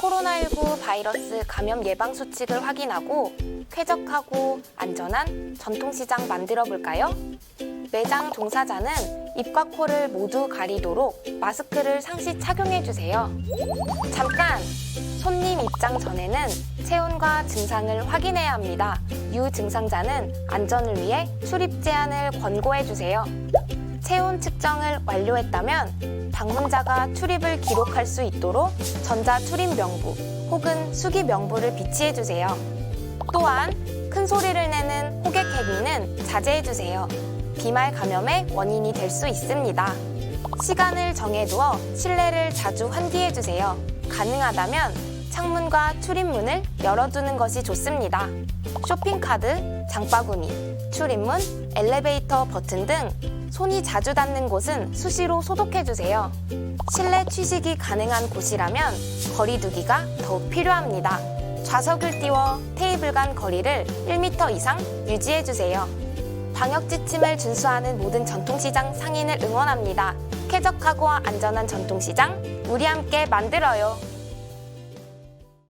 코로나19 바이러스 감염 예방 수칙을 확인하고 쾌적하고 안전한 전통시장 만들어 볼까요? 매장 종사자는 입과 코를 모두 가리도록 마스크를 상시 착용해 주세요. 잠깐! 손님 입장 전에는 체온과 증상을 확인해야 합니다. 유증상자는 안전을 위해 출입 제한을 권고해 주세요. 체온 측정을 완료했다면 방문자가 출입을 기록할 수 있도록 전자 출입 명부 혹은 수기 명부를 비치해 주세요. 또한 큰 소리를 내는 호객 행위는 자제해 주세요. 비말 감염의 원인이 될 수 있습니다. 시간을 정해두어 실내를 자주 환기해 주세요. 가능하다면 창문과 출입문을 열어두는 것이 좋습니다. 쇼핑카드, 장바구니, 출입문, 엘리베이터 버튼 등 손이 자주 닿는 곳은 수시로 소독해 주세요. 실내 취식이 가능한 곳이라면 거리두기가 더욱 필요합니다. 좌석을 띄워 테이블 간 거리를 1m 이상 유지해 주세요. 방역 지침을 준수하는 모든 전통시장 상인을 응원합니다. 쾌적하고 안전한 전통시장, 우리 함께 만들어요.